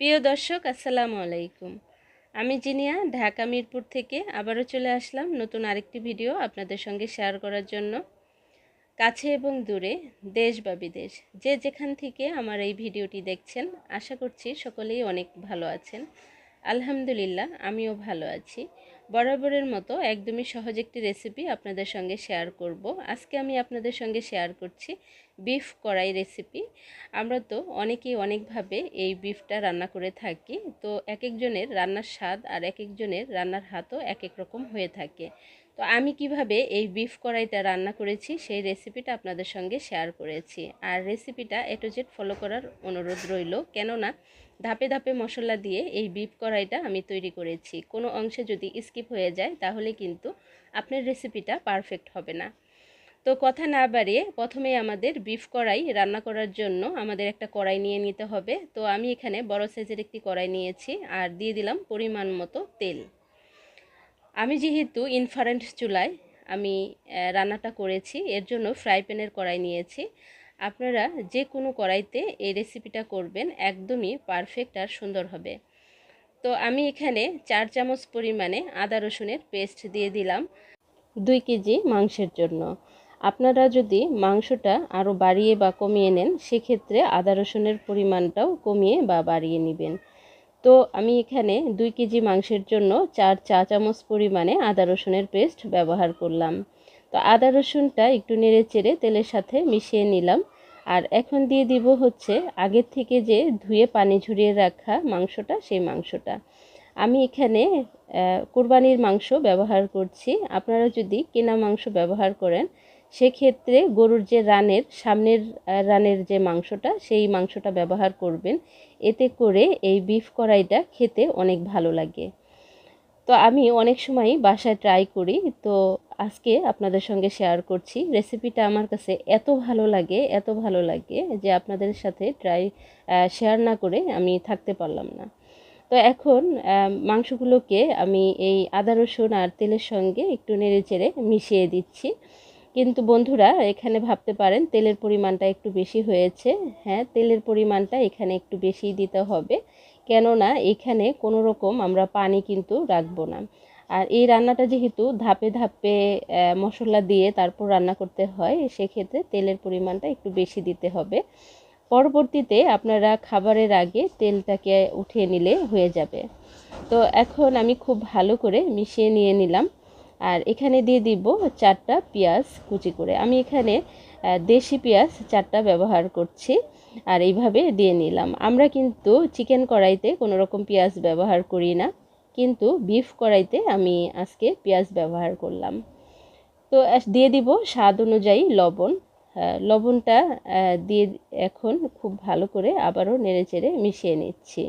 প্রিয় দর্শক, আসসালামু আলাইকুম। আমি জিনিয়া, ঢাকা মিরপুর থেকে আবারও চলে আসলাম নতুন আরেকটি ভিডিও আপনাদের সঙ্গে শেয়ার করার জন্য। কাছে এবং দূরে, দেশ বা বিদেশ, যে যেখান থেকে আমার এই ভিডিওটি দেখছেন, আশা করছি সকলেই অনেক ভালো আছেন। আলহামদুলিল্লাহ, আমিও ভালো আছি। বরাবরের মতো একদমই সহজ একটি রেসিপি আপনাদের সঙ্গে শেয়ার করব। আজকে আমি আপনাদের সঙ্গে শেয়ার করছি বিফ কড়াই রেসিপি আমরা তো অনেকেই অনেকভাবে এই বিফটা রান্না করে থাকি, তো এক একজনের রান্নার স্বাদ আর এক একজনের রান্নার হাতও এক এক রকম হয়ে থাকে। তো আমি কীভাবে এই বিফ কড়াইটা রান্না করেছি, সেই রেসিপিটা আপনাদের সঙ্গে শেয়ার করেছি। আর রেসিপিটা এটোজেট ফলো করার অনুরোধ রইল। কেননা ধাপে ধাপে মশলা দিয়ে এই বিফ কড়াইটা আমি তৈরি করেছি। কোনো অংশে যদি স্কিপ হয়ে যায়, তাহলে কিন্তু আপনার রেসিপিটা পারফেক্ট হবে না। তো কথা না বাড়িয়ে প্রথমে আমাদের বিফ কড়াই রান্না করার জন্য আমাদের একটা কড়াই নিয়ে নিতে হবে। তো আমি এখানে বড় সাইজের একটি কড়াই নিয়েছি আর দিয়ে দিলাম পরিমাণ মতো তেল। আমি যেহেতু ইনফারেন্ট চুলায় আমি রান্নাটা করেছি, এর জন্য ফ্রাই প্যানের কড়াই নিয়েছি। আপনারা যে কোনো কড়াইতে এই রেসিপিটা করবেন, একদমই পারফেক্ট আর সুন্দর হবে। তো আমি এখানে চার চামচ পরিমাণে আদা রসুনের পেস্ট দিয়ে দিলাম দুই কেজি মাংসের জন্য। আপনারা যদি মাংসটা আরও বাড়িয়ে বা কমিয়ে নেন, সেক্ষেত্রে আদা রসুনের পরিমাণটাও কমিয়ে বা বাড়িয়ে নেবেন। তো আমি এখানে দুই কেজি মাংসের জন্য চার চা চামচ পরিমাণে আদা রসুনের পেস্ট ব্যবহার করলাম। তো আদা রসুনটা একটু নেড়ে চেড়ে তেলের সাথে মিশিয়ে নিলাম। আর এখন দিয়ে দিব হচ্ছে আগের থেকে যে ধুয়ে পানি ঝরিয়ে রাখা মাংসটা, সেই মাংসটা। আমি এখানে কোরবানির মাংস ব্যবহার করছি। আপনারা যদি কেনা মাংস ব্যবহার করেন, সেক্ষেত্রে গরুর যে রানের, সামনের রানের যে মাংসটা, সেই মাংসটা ব্যবহার করবেন। এতে করে এই বিফ কড়াইটা খেতে অনেক ভালো লাগে। তো আমি অনেক সময় বাসায় ট্রাই করি। তো আজকে আপনাদের সঙ্গে শেয়ার করছি। রেসিপিটা আমার কাছে এত ভালো লাগে, এত ভালো লাগে যে আপনাদের সাথে ট্রাই শেয়ার না করে আমি থাকতে পারলাম না। তো এখন মাংসগুলোকে আমি এই আদা, রসুন আর তেলের সঙ্গে একটু নেড়ে চেড়ে মিশিয়ে দিচ্ছি। কিন্তু বন্ধুরা, এখানে ভাবতে পারেন তেলের পরিমাণটা একটু বেশি হয়েছে। হ্যাঁ তেলের পরিমাণটা এখানে একটু বেশি দিতে হবে। কেননা এখানে কোনো রকম আমরা পানি কিন্তু রাখব না। আর এই রান্নাটা যেহেতু ধাপে ধাপে মশলা দিয়ে তারপর রান্না করতে হয়, সেক্ষেত্রে তেলের পরিমাণটা একটু বেশি দিতে হবে। পরবর্তীতে আপনারা খাবারের আগে তেলটাকে উঠিয়ে নিলে হয়ে যাবে। তো এখন আমি খুব ভালো করে মিশিয়ে নিয়ে নিলাম। আর এখানে দিয়ে দিব চারটা পেঁয়াজ কুচি করে। আমি এখানে দেশি পেঁয়াজ চারটা ব্যবহার করছি আর এইভাবে দিয়ে নিলাম। আমরা কিন্তু চিকেন কড়াইতে কোনো রকম পেঁয়াজ ব্যবহার করি না। কিন্তু বিফ কড়াইতে আমি আজকে পেঁয়াজ ব্যবহার করলাম। তো দিয়ে দিব স্বাদ অনুযায়ী লবণ। লবণটা দিয়ে এখন খুব ভালো করে আবারও নেড়ে চেড়ে মিশিয়ে নিচ্ছি।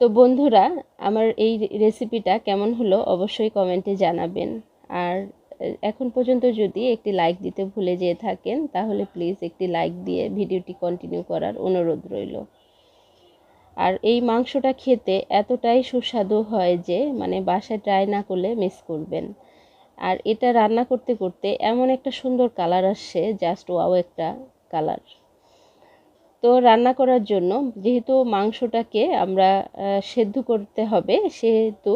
তো বন্ধুরা, আমার এই রেসিপিটা কেমন হলো অবশ্যই কমেন্টে জানাবেন। আর এখন পর্যন্ত যদি একটি লাইক দিতে ভুলে যেয়ে থাকেন, তাহলে প্লিজ একটি লাইক দিয়ে ভিডিওটি কন্টিনিউ করার অনুরোধ রইল। আর এই মাংসটা খেতে এতটাই সুস্বাদু হয় যে মানে বাসায় ট্রাই না করলে মিস করবেন। আর এটা রান্না করতে করতে এমন একটা সুন্দর কালার আসছে জাস্ট ওয়াও একটা কালার তো রান্না করার জন্য যেহেতু মাংসটাকে আমরা সেদ্ধ করতে হবে, সেহেতু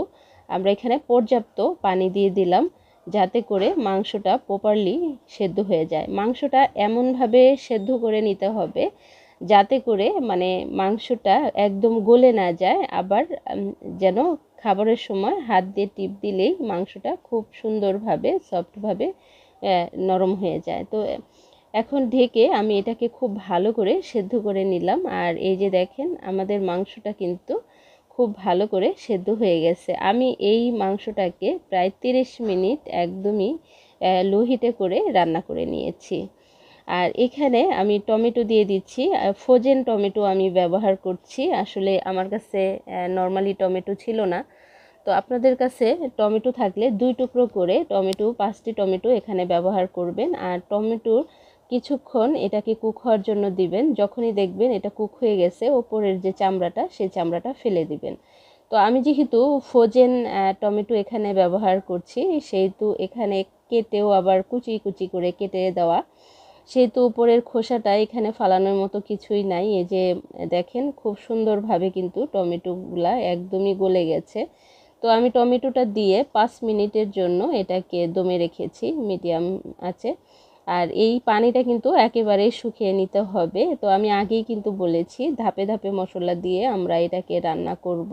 আমরা এখানে পর্যাপ্ত পানি দিয়ে দিলাম যাতে করে মাংসটা প্রপারলি সেদ্ধ হয়ে যায়। মাংসটা এমনভাবে সেদ্ধ করে নিতে হবে যাতে করে মানে মাংসটা একদম গলে না যায়, আবার যেন খাবারের সময় হাত দিয়ে টিপ দিলেই মাংসটা খুব সুন্দরভাবে, সফটভাবে নরম হয়ে যায়। তো এখন ঢেকে আমি এটাকে খুব ভালো করে সেদ্ধ করে নিলাম। আর এই যে দেখেন, আমাদের মাংসটা কিন্তু খুব ভালো করে সেদ্ধ হয়ে গেছে। আমি এই মাংসটাকে প্রায় তিরিশ মিনিট একদমই লো হিটে করে রান্না করে নিয়েছি। আর এখানে আমি টমেটো দিয়ে দিচ্ছি ফ্রোজেন টমেটো আমি ব্যবহার করছি। আসলে আমার কাছে নর্মালি টমেটো ছিল না। তো আপনাদের কাছে টমেটো থাকলে দুই টুকরো করে টমেটো, পাঁচটি টমেটো এখানে ব্যবহার করবেন। আর টমেটোর কিছুক্ষণ এটাকে কুক হওয়ার জন্য দিবেন। যখনই দেখবেন এটা কুক হয়ে গেছে, ওপরের যে চামড়াটা, সেই চামড়াটা ফেলে দিবেন। তো আমি যেহেতু ফ্রোজেন টমেটো এখানে ব্যবহার করছি, সেহেতু এখানে কেটেও আবার কুচি কুচি করে কেটে দেওয়া। সেহেতু উপরের খোসাটা এখানে ফালানোর মতো কিছুই নাই। এই যে দেখেন, খুব সুন্দরভাবে কিন্তু টমেটোগুলা একদমই গলে গেছে। তো আমি টমেটোটা দিয়ে পাঁচ মিনিটের জন্য এটাকে দমে রেখেছি, মিডিয়াম আছে। আর এই পানিটা কিন্তু একেবারেই শুকিয়ে নিতে হবে। তো আমি আগেই কিন্তু বলেছি, ধাপে ধাপে মশলা দিয়ে আমরা এটাকে রান্না করব।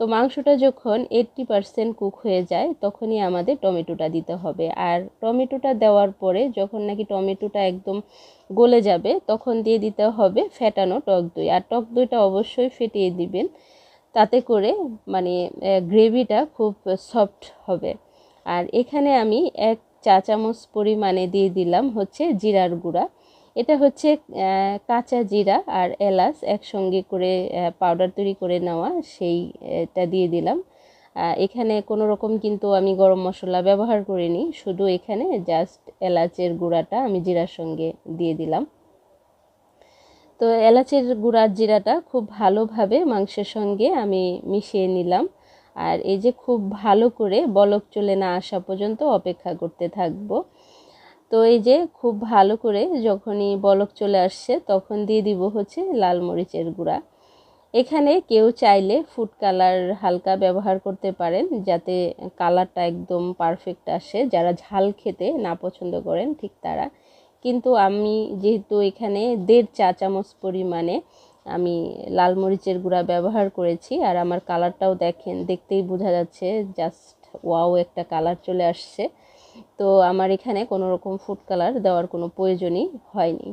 তো মাংসটা যখন এইট্টি পারসেন্ট কুক হয়ে যায়, তখনই আমাদের টমেটোটা দিতে হবে। আর টমেটোটা দেওয়ার পরে যখন নাকি টমেটোটা একদম গলে যাবে, তখন দিয়ে দিতে হবে ফেটানো টক দই। আর টক দইটা অবশ্যই ফেটিয়ে দিবেন, তাতে করে মানে গ্রেভিটা খুব সফট হবে। আর এখানে আমি এক চা চামচ পরিমাণে দিয়ে দিলাম হচ্ছে জিরার গুঁড়া। এটা হচ্ছে কাঁচা জিরা আর এলাচ একসঙ্গে করে পাউডার তৈরি করে নেওয়া সেইটা দিয়ে দিলাম। এখানে কোনো রকম কিন্তু আমি গরম মশলা ব্যবহার করিনি, শুধু এখানে জাস্ট এলাচের গুঁড়াটা আমি জিরার সঙ্গে দিয়ে দিলাম। তো এলাচের গুঁড়ার জিরাটা খুব ভালোভাবে মাংসের সঙ্গে আমি মিশিয়ে নিলাম। আর এই যে খুব ভালো করে বলক চলে না আসা পর্যন্ত অপেক্ষা করতে থাকব। তো এই যে খুব ভালো করে যখনই বলক চলে আসছে, তখন দিয়ে দিব হচ্ছে লাল মরিচের গুঁড়া। এখানে কেউ চাইলে ফুড কালার হালকা ব্যবহার করতে পারেন, যাতে কালারটা একদম পারফেক্ট আসে। যারা ঝাল খেতে না পছন্দ করেন, ঠিক তারা। কিন্তু আমি যেহেতু এখানে দেড় চা চামচ পরিমাণে আমি লাল মরিচের গুঁড়া ব্যবহার করেছি, আর আমার কালারটাও দেখেন, দেখতেই বোঝা যাচ্ছে জাস্ট ওয়াও একটা কালার চলে আসছে। তো আমার এখানে কোনো রকম ফুড কালার দেওয়ার কোনো প্রয়োজনই হয়নি।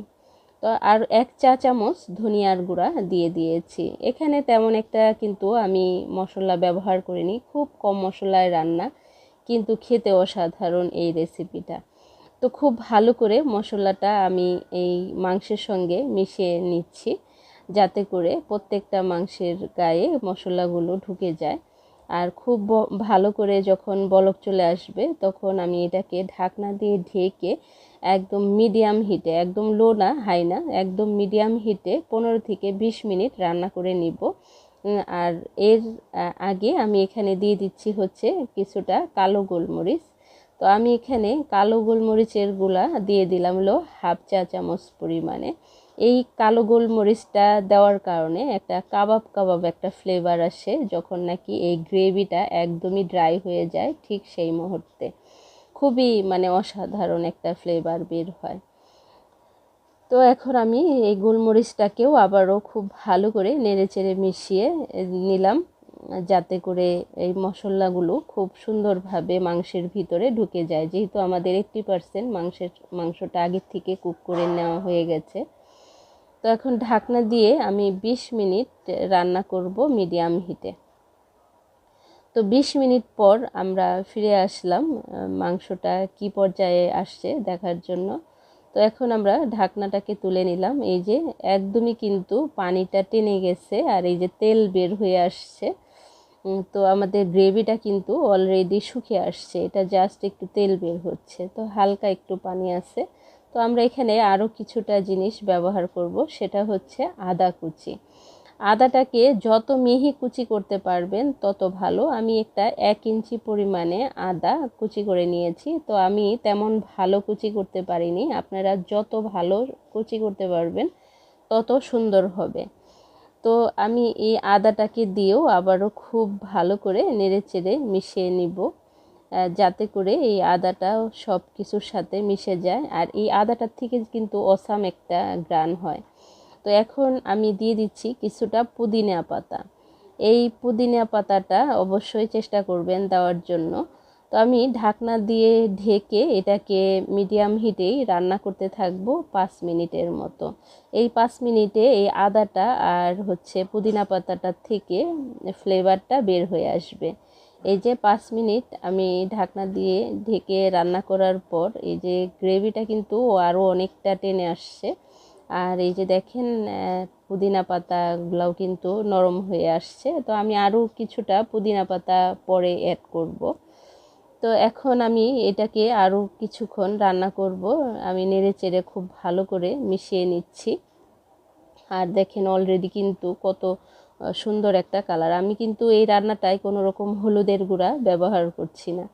তো আর এক চা চামচ ধনিয়ার গুঁড়া দিয়ে দিয়েছি। এখানে তেমন একটা কিন্তু আমি মশলা ব্যবহার করিনি, খুব কম মশলায় রান্না, কিন্তু খেতে অসাধারণ এই রেসিপিটা তো খুব ভালো করে মশলাটা আমি এই মাংসের সঙ্গে মিশিয়ে নিচ্ছি, যাতে করে প্রত্যেকটা মাংসের গায়ে মশলাগুলো ঢুকে যায়। আর খুব ভালো করে যখন বলক চলে আসবে, তখন আমি এটাকে ঢাকনা দিয়ে ঢেকে একদম মিডিয়াম হিটে একদম লো না হাই না, একদম মিডিয়াম হিটে পনেরো থেকে বিশ মিনিট রান্না করে নিব। আর এর আগে আমি এখানে দিয়ে দিচ্ছি হচ্ছে কিছুটা কালো গোলমরিচ। তো আমি এখানে কালো গোলমরিচেরগুলা দিয়ে দিলাম হলো হাফ চা চামচ পরিমাণে। এই কালো গোলমরিচটা দেওয়ার কারণে একটা কাবাব কাবাব একটা ফ্লেভার আসে যখন নাকি এই গ্রেভিটা একদমই ড্রাই হয়ে যায় ঠিক সেই মুহূর্তে। খুবই মানে অসাধারণ একটা ফ্লেভার বের হয়। তো এখন আমি এই গোলমরিচটাকেও আবারও খুব ভালো করে নেড়ে চেড়ে মিশিয়ে নিলাম যাতে করে এই মশলাগুলো খুব সুন্দরভাবে মাংসের ভিতরে ঢুকে যায়। যেহেতু আমাদের এইট্টি পারসেন্ট মাংসের, মাংসটা আগের থেকে কুক করে নেওয়া হয়ে গেছে। তো এখন ঢাকনা দিয়ে আমি ২০ মিনিট রান্না করব মিডিয়াম হিটে। তো ২০ মিনিট পর আমরা ফিরে আসলাম মাংসটা কি পর্যায়ে আসছে দেখার জন্য। তো এখন আমরা ঢাকনাটাকে তুলে নিলাম, এই যে একদমই কিন্তু পানিটা টেনে গেছে আর এই যে তেল বের হয়ে আসছে। তো আমাদের গ্রেভিটা কিন্তু অলরেডি শুকিয়ে আসছে, এটা জাস্ট একটু তেল বের হচ্ছে। তো হালকা একটু পানি আছে তো আমরা এখানে আরও কিছুটা জিনিস ব্যবহার করব, সেটা হচ্ছে আদা কুচি। আদাটাকে যত মিহি কুচি করতে পারবেন, তত ভালো। আমি একটা এক ইঞ্চি পরিমাণে আদা কুচি করে নিয়েছি। তো আমি তেমন ভালো কুচি করতে পারিনি। আপনারা যত ভালো কুচি করতে পারবেন, তত সুন্দর হবে। তো আমি এই আদাটাকে দিয়েও আবারও খুব ভালো করে নেড়ে চেড়ে মিশিয়ে নিব। যাতে করে এই আদাটা সব কিছুর সাথে মিশে যায়। আর এই আদাটার থেকে কিন্তু অসাম একটা গ্রান হয়। তো এখন আমি দিয়ে দিচ্ছি কিছুটা পুদিনা পাতা। এই পুদিনা পাতাটা অবশ্যই চেষ্টা করবেন দেওয়ার জন্য। তো আমি ঢাকনা দিয়ে ঢেকে এটাকে মিডিয়াম হিটেই রান্না করতে থাকব পাঁচ মিনিটের মতো। এই পাঁচ মিনিটে এই আদাটা আর হচ্ছে পুদিনা পাতাটার থেকে ফ্লেভারটা বের হয়ে আসবে। এই যে পাঁচ মিনিট আমি ঢাকনা দিয়ে ঢেকে রান্না করার পর এই যে গ্রেভিটা কিন্তু আরও অনেকটা টেনে আসছে। আর এই যে দেখেন পুদিনা পাতাগুলাও কিন্তু নরম হয়ে আসছে। তো আমি আরও কিছুটা পুদিনা পাতা পরে অ্যাড করব। তো এখন আমি এটাকে আরও কিছুক্ষণ রান্না করব। আমি নেড়ে চেড়ে খুব ভালো করে মিশিয়ে নিচ্ছি। আর দেখেন অলরেডি কিন্তু কত সুন্দর একটা কালার আমি কিন্তু এই রান্নাটায় কোনো রকম হলুদের গুঁড়া ব্যবহার করছি না।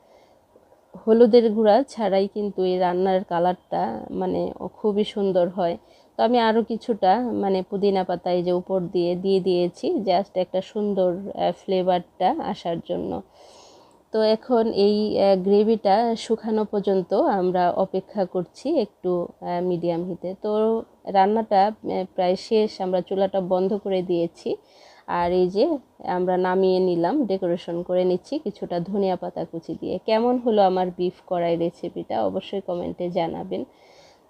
হলুদের গুঁড়া ছাড়াই কিন্তু এই রান্নার কালারটা মানে খুবই সুন্দর হয়। তো আমি আরও কিছুটা মানে পুদিনা পাতা এই যে উপর দিয়ে দিয়ে দিয়েছি জাস্ট একটা সুন্দর ফ্লেভারটা আসার জন্য। তো এখন এই গ্রেভিটা শুকানো পর্যন্ত আমরা অপেক্ষা করছি একটু মিডিয়াম হিটে তো রান্নাটা প্রায় শেষ। আমরা চুলাটা বন্ধ করে দিয়েছি। আর এই যে আমরা নামিয়ে নিলাম ডেকোরেশন করে নিচ্ছি কিছুটা ধনিয়া পাতা কুচি দিয়ে। কেমন হলো আমার বিফ কড়াই রেসিপিটা অবশ্যই কমেন্টে জানাবেন।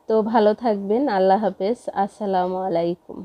তো ভালো থাকবেন, আল্লাহ হাফেজ, আসসালামু আলাইকুম।